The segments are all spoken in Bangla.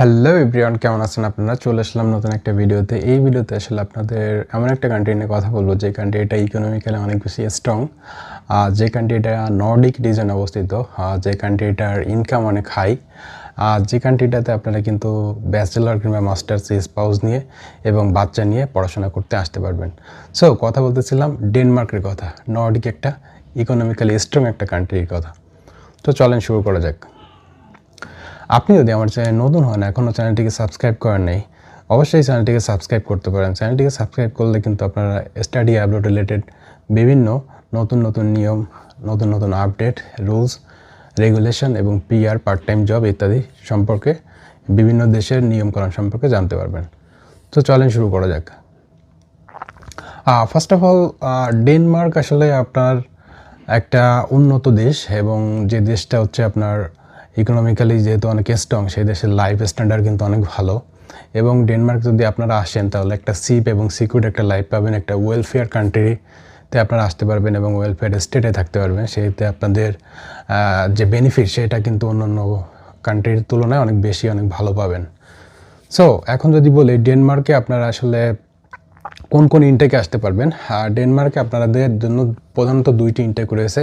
হ্যালো এভরিওয়ান কেমন আছেন আপনারা? চলে আসলাম নতুন একটা ভিডিওতে। এই ভিডিওতে আসলে আপনাদের এমন একটা কান্ট্রি নিয়ে কথা বলব, যে কান্ট্রি এটা ইকোনমিক্যালি অনেক বেশি স্ট্রং আর যে কান্ট্রিটা নর্ডিক রিজনে অবস্থিত যে কান্ট্রিটার ইনকাম অনেক হাই আর যে কান্ট্রিটাতে আপনারা কিন্তু ব্যাচেলর কিংবা মাস্টার্স স্পাউস নিয়ে এবং বাচ্চা নিয়ে পড়াশোনা করতে আসতে পারবেন। সো কথা বলতেছিলাম ডেনমার্কের কথা নর্ডিক একটা ইকোনমিক্যালি স্ট্রং একটা কান্ট্রির কথা। তো চলেন শুরু করা যাক। আপনি যদি আমার চ্যানেল নতুন হন এখনও চ্যানেলটিকে সাবস্ক্রাইব করেন নাই, অবশ্যই চ্যানেলটিকে সাবস্ক্রাইব করতে পারেন। চ্যানেলটিকে সাবস্ক্রাইব করলে কিন্তু আপনারা স্টাডি আপলোড রিলেটেড বিভিন্ন নতুন নতুন নিয়ম, নতুন নতুন আপডেট, রুলস, রেগুলেশন এবং পিআর পার্ট টাইম জব ইত্যাদি সম্পর্কে বিভিন্ন দেশের নিয়মকানুন সম্পর্কে জানতে পারবেন। তো চলেন শুরু করা যাক। ফার্স্ট অফ অল ডেনমার্ক আসলে আপনার একটা উন্নত দেশ এবং যে দেশটা হচ্ছে আপনার ইকোনমিক্যালি যেহেতু অনেক স্ট্রং সেই দেশের লাইফ স্ট্যান্ডার্ড কিন্তু অনেক ভালো। এবং ডেনমার্ক যদি আপনারা আসেন, তাহলে একটা সিপ এবং সিকিউর একটা লাইফ পাবেন, একটা ওয়েলফেয়ার কান্ট্রিতে আপনারা আসতে পারবেন এবং ওয়েলফেয়ার স্টেটে থাকতে পারবেন। সেইতে আপনাদের যে বেনিফিট সেটা কিন্তু অন্য অন্য কান্ট্রির তুলনায় অনেক বেশি, অনেক ভালো পাবেন। সো এখন যদি বলি ডেনমার্কে আপনারা আসলে কোন কোন ইনটেকে আসতে পারবেন? আর ডেনমার্কে আপনাদের জন্য প্রধানত দুইটি ইনটেক রয়েছে।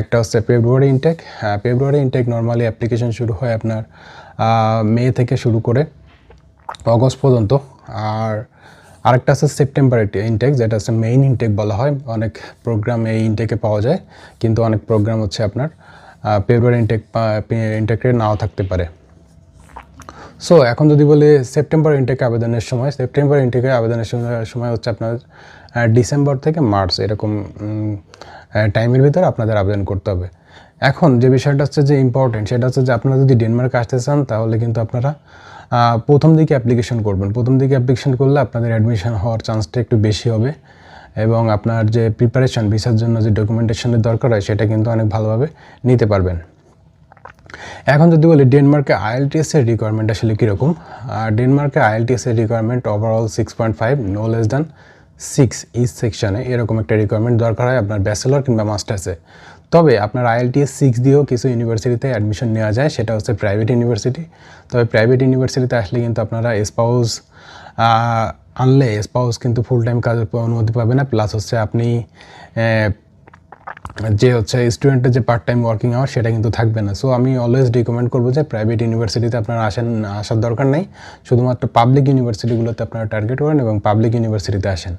একটা হচ্ছে February intake February intake normally application শুরু হয় আপনার মে থেকে শুরু করে অগস্ট পর্যন্ত। আর আরেকটা আছে সেপ্টেম্বর ইনটেক যেটা হচ্ছে মেইন ইনটেক বলা হয়। অনেক প্রোগ্রাম এই ইনটেকে পাওয়া যায়, কিন্তু অনেক প্রোগ্রাম হচ্ছে আপনার ফেব্রুয়ারি ইনটেক ইনটেকে নাও থাকতে পারে। সো এখন যদি বলি সেপ্টেম্বর ইনটেক আবেদনের সময় সেপ্টেম্বর ইনটেকে আবেদনের সময় হচ্ছে আপনার ডিসেম্বর থেকে মার্চ এরকম টাইমের ভিতরে আপনাদের আবেদন করতে হবে। এখন যে বিষয়টা হচ্ছে যে ইম্পর্টেন্ট সেটা হচ্ছে যে আপনারা যদি ডেনমার্কে আসতে চান, তাহলে কিন্তু আপনারা প্রথম দিকে অ্যাপ্লিকেশন করবেন। প্রথম দিকে অ্যাপ্লিকেশন করলে আপনাদের অ্যাডমিশন হওয়ার চান্সটা একটু বেশি হবে এবং আপনার যে প্রিপারেশন ভিসার জন্য যে ডকুমেন্টেশনের দরকার হয়, সেটা কিন্তু অনেক ভালোভাবে নিতে পারবেন। এখন যদি বলি ডেনমার্কে আইএলটিএস এর রিকোয়ারমেন্ট আসলে কীরকম? ডেনমার্কে আইএলটিএস এর requirement overall six point five no less than six এই সেকশানে এরকম একটা রিকোয়ারমেন্ট দরকার হয় আপনার ব্যাচেলর কিংবা মাস্টার্সে তবে আপনার আইএলটিএস সিক্স দিয়েও কিছু ইউনিভার্সিটিতে অ্যাডমিশন নেওয়া যায়, সেটা হচ্ছে প্রাইভেট ইউনিভার্সিটি তবে প্রাইভেট ইউনিভার্সিটিতে আসলে কিন্তু আপনারা স্পাউস আনলে স্পাউস কিন্তু ফুল টাইম কাজের অনুমতি পাবে না। প্লাস হচ্ছে আপনি যে হচ্ছে স্টুডেন্টের যে পার্ট টাইম ওয়ার্কিং আওয়ার সেটা কিন্তু থাকবে না। সো আমি অলওয়েজ রিকমেন্ড করব যে প্রাইভেট ইউনিভার্সিটিতে আপনারা আসেন, আসার দরকার নেই। শুধুমাত্র পাবলিক ইউনিভার্সিটিগুলোতে আপনারা টার্গেট করেন এবং পাবলিক ইউনিভার্সিটিতে আসেন।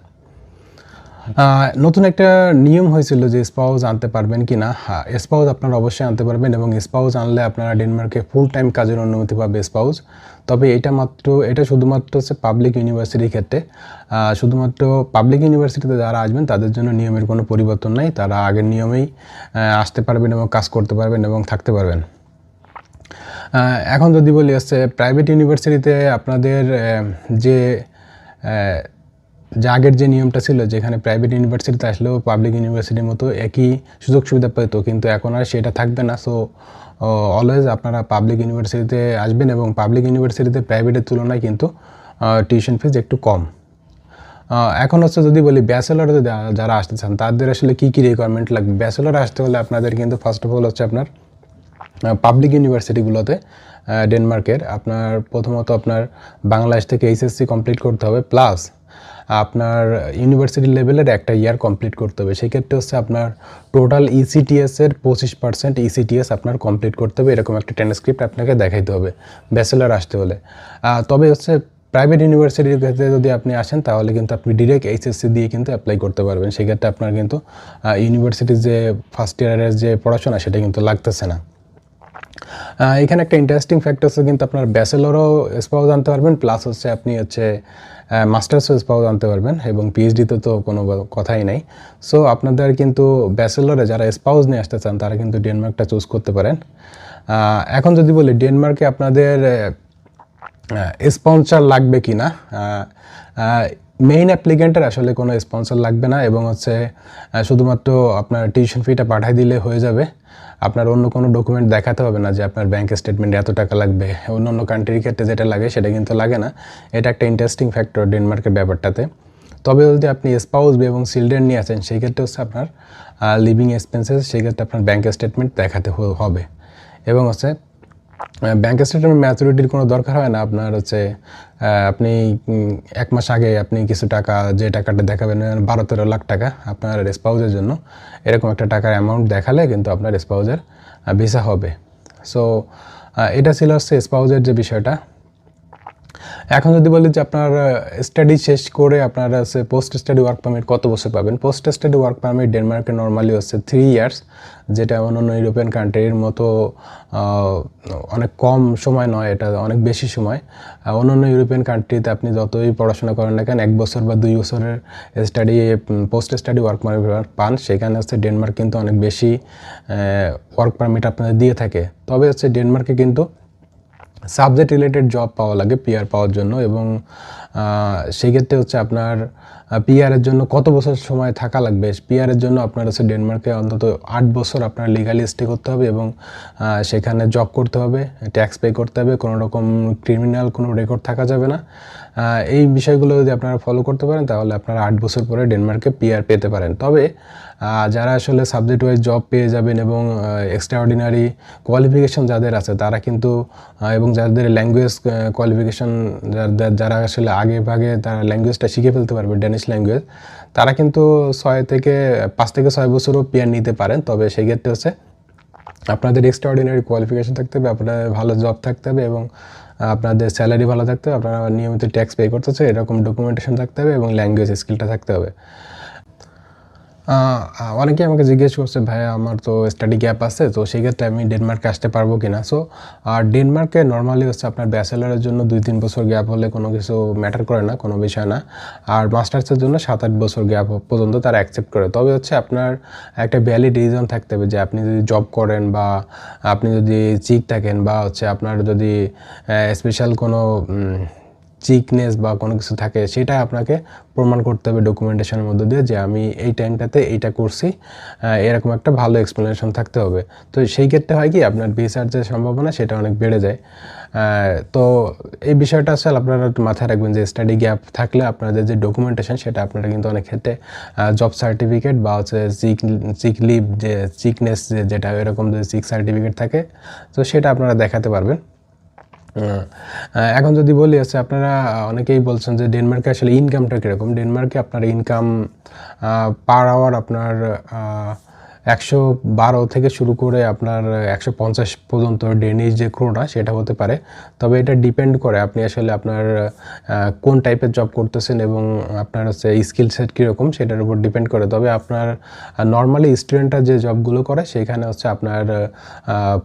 নতুন একটা নিয়ম হয়েছিল যে স্পাউস আনতে পারবেন কি না স্পাউস আপনারা অবশ্যই আনতে পারবেন এবং স্পাউস আনলে আপনারা ডেনমার্কে ফুল টাইম কাজের অনুমতি পাবে স্পাউস তবে এটা মাত্র, এটা শুধুমাত্র হচ্ছে পাবলিক ইউনিভার্সিটির ক্ষেত্রে। শুধুমাত্র পাবলিক ইউনিভার্সিটিতে যারা আসবেন, তাদের জন্য নিয়মের কোনো পরিবর্তন নাই। তারা আগের নিয়মেই আসতে পারবেন এবং কাজ করতে পারবেন এবং থাকতে পারবেন। এখন যদি বলি হচ্ছে প্রাইভেট ইউনিভার্সিটিতে আপনাদের যে যে আগের যে নিয়মটা ছিল যেখানে প্রাইভেট ইউনিভার্সিটিতে আসলেও পাবলিক ইউনিভার্সিটির মতো একই সুযোগ সুবিধা পেত, কিন্তু এখন আর সেটা থাকবে না। সো অলওয়েজ আপনারা পাবলিক ইউনিভার্সিটিতে আসবেন এবং পাবলিক ইউনিভার্সিটিতে প্রাইভেটের তুলনায় কিন্তু টিউশন ফিজ একটু কম। এখন হচ্ছে যদি বলি ব্যাচেলর যারা আসতে চান, তাদের আসলে কী কী রিকোয়ারমেন্ট লাগবে? ব্যাচেলর আসতে হলে আপনাদের কিন্তু ফার্স্ট অফ অল হচ্ছে আপনার পাবলিক ইউনিভার্সিটিগুলোতে ডেনমার্কের আপনার প্রথমত আপনার বাংলাদেশ থেকে এইচএসসি কমপ্লিট করতে হবে প্লাস আপনার ইউনিভার্সিটি লেভেলের একটা ইয়ার কমপ্লিট করতে হবে। সেক্ষেত্রে হচ্ছে আপনার টোটাল ইসিটিএস এর পঁচিশ পার্সেন্ট ইসিটিএস আপনার কমপ্লিট করতে হবে। এরকম একটা ট্রান্সক্রিপ্ট আপনাকে দেখাইতে হবে ব্যাচেলার আসতে হলে। তবে হচ্ছে প্রাইভেট ইউনিভার্সিটির ক্ষেত্রে যদি আপনি আসেন, তাহলে কিন্তু আপনি ডিরেক্ট এইচএসসি দিয়ে কিন্তু অ্যাপ্লাই করতে পারবেন। সেক্ষেত্রে আপনার কিন্তু ইউনিভার্সিটির যে ফার্স্ট ইয়ারের যে পড়াশোনা, সেটা কিন্তু লাগতেছে না। এখানে একটা ইন্টারেস্টিং ফ্যাক্টর হচ্ছে কিন্তু আপনার ব্যাচেলরও স্পাউস আনতে পারবেন প্লাস হচ্ছে আপনি হচ্ছে মাস্টার্সও স্পাউস আনতে পারবেন, এবং পিএইচডিতে তো কোনো কথাই নাই। সো আপনাদের কিন্তু ব্যাচেলরে যারা স্পাউস নিয়ে আসতে চান, তারা কিন্তু ডেনমার্কটা চুজ করতে পারেন। এখন যদি বলি ডেনমার্কে আপনাদের স্পন্সর লাগবে কি না? মেইন অ্যাপ্লিকেন্টের আসলে কোনো স্পন্সর লাগবে না, এবং হচ্ছে শুধুমাত্র আপনার টিউশন ফিটা পাঠাই দিলে হয়ে যাবে। আপনার অন্য কোনো ডকুমেন্ট দেখাতে হবে না যে আপনার ব্যাঙ্ক স্টেটমেন্টে এত টাকা লাগবে। অন্য অন্য কান্ট্রির ক্ষেত্রে যেটা লাগে সেটা কিন্তু লাগে না। এটা একটা ইন্টারেস্টিং ফ্যাক্টর ডেনমার্কের ব্যাপারটাতে। তবে যদি আপনি স্পাউস এবং চিলড্রেন নিয়ে আসেন সেই ক্ষেত্রে হচ্ছে আপনার লিভিং এক্সপেন্সেস সেই ক্ষেত্রে আপনার ব্যাঙ্ক স্টেটমেন্ট দেখাতে হবে। এবং হচ্ছে ব্যাংক স্টেটমেন্ট ম্যাচুরিটির কোনো দরকার হয় না? আপনার হচ্ছে আপনি এক মাস আগে আপনি কিছু টাকা, যে টাকাটা দেখাবেন বারো তেরো লাখ টাকা আপনার রেসপাউজের জন্য, এরকম একটা টাকার অ্যামাউন্ট দেখালে কিন্তু আপনার স্পাউজের ভিসা হবে। সো এটা ছিল হচ্ছে স্পাউজের যে বিষয়টা। এখন যদি বলি যে আপনার স্টাডি শেষ করে আপনার হচ্ছে পোস্ট স্টাডি ওয়ার্ক পারমিট কত বছর পাবেন? পোস্ট স্টাডি ওয়ার্ক পারমিট ডেনমার্কে নর্মালি হচ্ছে থ্রি ইয়ার্স যেটা অন্য অন্য ইউরোপিয়ান কান্ট্রির মতো অনেক কম সময় নয়, এটা অনেক বেশি সময়। অন্য অন্য ইউরোপিয়ান কান্ট্রিতে আপনি যতই পড়াশোনা করেন না কেন, এক বছর বা দুই বছরের study post study work permit পান। সেখানে হচ্ছে ডেনমার্ক কিন্তু অনেক বেশি ওয়ার্ক পারমিট আপনাদের দিয়ে থাকে। তবে হচ্ছে ডেনমার্কে কিন্তু সাবজেক্ট রিলেটেড জব পাওয়া লাগে পিআর পাওয়ার জন্য এবং আহ, সেই ক্ষেত্রে হচ্ছে আপনার পিআরের জন্য কত বছর সময় থাকা লাগবে? পিআরের জন্য আপনার হচ্ছে ডেনমার্কে অন্তত আট বছর আপনার লিগালি স্টে করতে হবে এবং সেখানে জব করতে হবে ট্যাক্স পে করতে হবে কোনো রকম ক্রিমিনাল কোনো রেকর্ড থাকা যাবে না। এই বিষয়গুলো যদি আপনারা ফলো করতে পারেন তাহলে আপনারা আট বছর পরে ডেনমার্কে পিআর পেতে পারেন। তবে যারা আসলে সাবজেক্ট ওয়াইজ জব পেয়ে যাবেন এবং এক্সট্রা অর্ডিনারি কোয়ালিফিকেশন যাদের আছে তারা কিন্তু এবং যাদের ল্যাঙ্গুয়েজ কোয়ালিফিকেশন যারা আসলে আগে ভাগে তারা ল্যাঙ্গুয়েজটা শিখে ফেলতে পারবে ড্যানিশ ল্যাঙ্গুয়েজ তারা কিন্তু ছয় থেকে, পাঁচ থেকে ছয় বছরও পিয়ার নিতে পারেন, তবে সেই ক্ষেত্রে হচ্ছে আপনাদের এক্সট্রা অর্ডিনারি কোয়ালিফিকেশন থাকতে হবে আপনার ভালো জব থাকতে হবে এবং আপনাদের স্যালারি ভালো থাকতে হবে, আপনারা নিয়মিত ট্যাক্স পে করতেছে এরকম ডকুমেন্টেশন থাকতে হবে এবং ল্যাঙ্গুয়েজ স্কিলটা থাকতে হবে। অনেকে আমাকে জিজ্ঞেস করছে ভাই আমার তো স্টাডি গ্যাপ আছে, তো সেই ক্ষেত্রে আমি ডেনমার্কে আসতে পারব কিনা? সো আর ডেনমার্কে নর্মালি হচ্ছে আপনার ব্যাচেলারের জন্য দুই তিন বছর গ্যাপ হলে কোনো কিছু ম্যাটার করে না, কোনো বিষয় না। আর মাস্টার্সের জন্য সাত আট বছর গ্যাপ পর্যন্ত তারা অ্যাকসেপ্ট করে। তবে হচ্ছে আপনার একটা ভ্যালিড রিজন থাকতে হবে যে আপনি যদি জব করেন বা আপনি যদি চিক থাকেন বা হচ্ছে আপনার যদি স্পেশাল কোনো চিকনেস বা কোনো কিছু থাকে, সেটা আপনাকে প্রমাণ করতে হবে ডকুমেন্টেশনের মধ্যে দিয়ে যে আমি এই টাইমটাতে এইটা করছি। এরকম একটা ভালো এক্সপ্লেনেশন থাকতে হবে। তো সেই ক্ষেত্রে হয় কি, আপনার ভিসার যে সম্ভাবনা, সেটা অনেক বেড়ে যায়। তো এই বিষয়টা আসলে আপনারা মাথায় রাখবেন যে স্টাডি গ্যাপ থাকলে আপনাদের যে ডকুমেন্টেশন সেটা আপনারা কিন্তু অনেক ক্ষেত্রে জব সার্টিফিকেট বা হচ্ছে চিক চিক লিভ যে, চিকনেস যেটা এরকম যে চিক সার্টিফিকেট থাকে, তো সেটা আপনারা দেখাতে পারবেন। এখন যদি বলি আছে আপনারা অনেকেই বলছেন যে ডেনমার্কে আসলে ইনকামটা কীরকম? ডেনমার্কে আপনার ইনকাম পার আওয়ার আপনার একশো বারো থেকে শুরু করে আপনার একশো পঞ্চাশ পর্যন্ত ডেনিশ যে ক্রোটা সেটা হতে পারে। তবে এটা ডিপেন্ড করে আপনি আসলে আপনার কোন টাইপের জব করতেছেন এবং আপনার হচ্ছে স্কিল সেট কীরকম, সেটার উপর ডিপেন্ড করে। তবে আপনার নর্মালি স্টুডেন্টরা যে জবগুলো করে, সেখানে হচ্ছে আপনার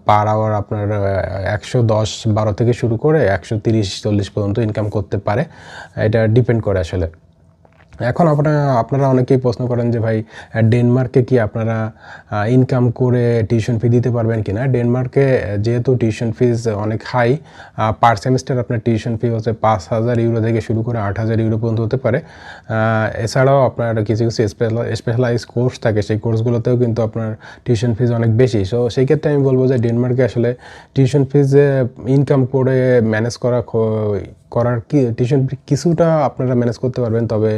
পার আওয়ার আপনার একশো দশ বারো থেকে শুরু করে একশো তিরিশ চল্লিশ পর্যন্ত ইনকাম করতে পারে। এটা ডিপেন্ড করে আসলে। এখন আপনারা আপনারা অনেকেই প্রশ্ন করেন যে ভাই ডেনমার্কে কি আপনারা ইনকাম করে টিউশন ফি দিতে পারবেন কি না ডেনমার্কে যেহেতু টিউশন ফিজ অনেক হাই পার সেমিস্টার আপনার টিউশন ফি হচ্ছে পাঁচ হাজার ইউরো থেকে শুরু করে আট হাজার ইউরো পর্যন্ত হতে পারে। এছাড়াও আপনার কিছু কিছু স্পেশালাইজ কোর্স থাকে, সেই কোর্সগুলোতেও কিন্তু আপনার টিউশন ফিজ অনেক বেশি। সো সেই ক্ষেত্রে আমি বলব যে ডেনমার্কে আসলে টিউশন ফিজ ইনকাম করে ম্যানেজ করা করার কি টিউশন কিছুটা আপনারা ম্যানেজ করতে পারবেন, তবে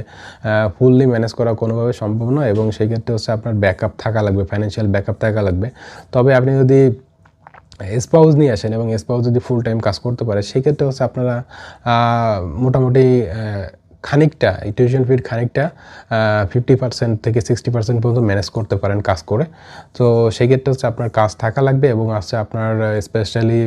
ফুললি ম্যানেজ করা কোনোভাবে সম্ভব নয় এবং সেই ক্ষেত্রে হচ্ছে আপনার ব্যাকআপ থাকা লাগবে ফাইন্যান্সিয়াল ব্যাকআপ থাকা লাগবে। তবে আপনি যদি স্পাউস নিয়ে আসেন এবং স্পাউস যদি ফুল টাইম কাজ করতে পারে সেক্ষেত্রে হচ্ছে আপনারা মোটামুটি খানিকটা, এই টিউশন ফির খানিকটা ফিফটি পার্সেন্ট থেকে সিক্সটি পার্সেন্ট পর্যন্ত ম্যানেজ করতে পারেন কাজ করে। তো সেক্ষেত্রে হচ্ছে আপনার কাজ থাকা লাগবে এবং হচ্ছে আপনার স্পেশালি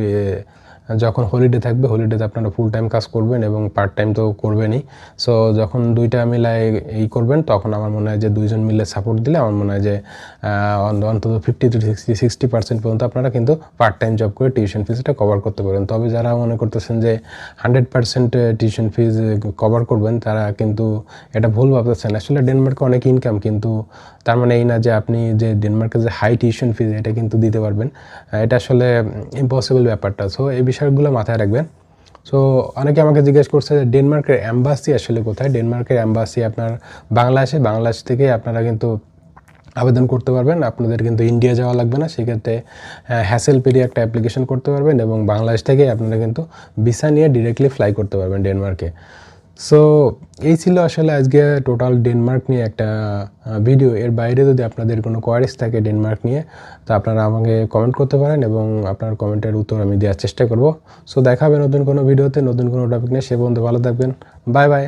যখন হলিডে থাকবে হলিডেতে আপনারা ফুল টাইম কাজ করবেন এবং পার্ট টাইম তো করবেনই। সো যখন দুইটা মিলায় এই করবেন, তখন আমার মনে হয় যে দুইজন মিলে সাপোর্ট দিলে আমার মনে হয় যে অন্ত- অন্তত fifty to sixty sixty percent পর্যন্ত আপনারা কিন্তু পার্ট টাইম জব করে টিউশন ফিজটা কভার করতে পারেন। তবে যারা মনে করতেছেন যে hundred percent tuition fees cover করবেন, তারা কিন্তু এটা ভুল ভাবতেছেন। আসলে ডেনমার্কে অনেক ইনকাম কিন্তু তার মানে এই না যে আপনি যে ডেনমার্কে যে হাই টিউশন ফিজ এটা কিন্তু দিতে পারবেন। এটা আসলে ইম্পসিবল ব্যাপারটা। সো এই বিষয়গুলো মাথায় রাখবেন। সো অনেকে আমাকে জিজ্ঞেস করছে যে ডেনমার্কের অ্যাম্বাসি আসলে কোথায়? ডেনমার্কের অ্যাম্বাসি আপনার বাংলাদেশে, বাংলাদেশ থেকে আপনারা কিন্তু আবেদন করতে পারবেন। আপনাদের কিন্তু ইন্ডিয়া যাওয়া লাগবে না। সেক্ষেত্রে হ্যাসেল পেরিয়ে একটা অ্যাপ্লিকেশন করতে পারবেন এবং বাংলাদেশ থেকে আপনারা কিন্তু ভিসা নিয়ে ডিরেক্টলি ফ্লাই করতে পারবেন ডেনমার্কে। সো এই ছিল আসলে আজকে টোটাল ডেনমার্ক নিয়ে একটা ভিডিও এর বাইরে যদি আপনাদের কোনো কোয়ারিস থাকে ডেনমার্ক নিয়ে, তো আপনারা আমাকে কমেন্ট করতে পারেন এবং আপনার কমেন্টের উত্তর আমি দেওয়ার চেষ্টা করব। সো দেখা হবে নতুন কোনো ভিডিওতে নতুন কোনো টপিক নিয়ে। সে বন্ধু ভালো থাকবেন। Bye bye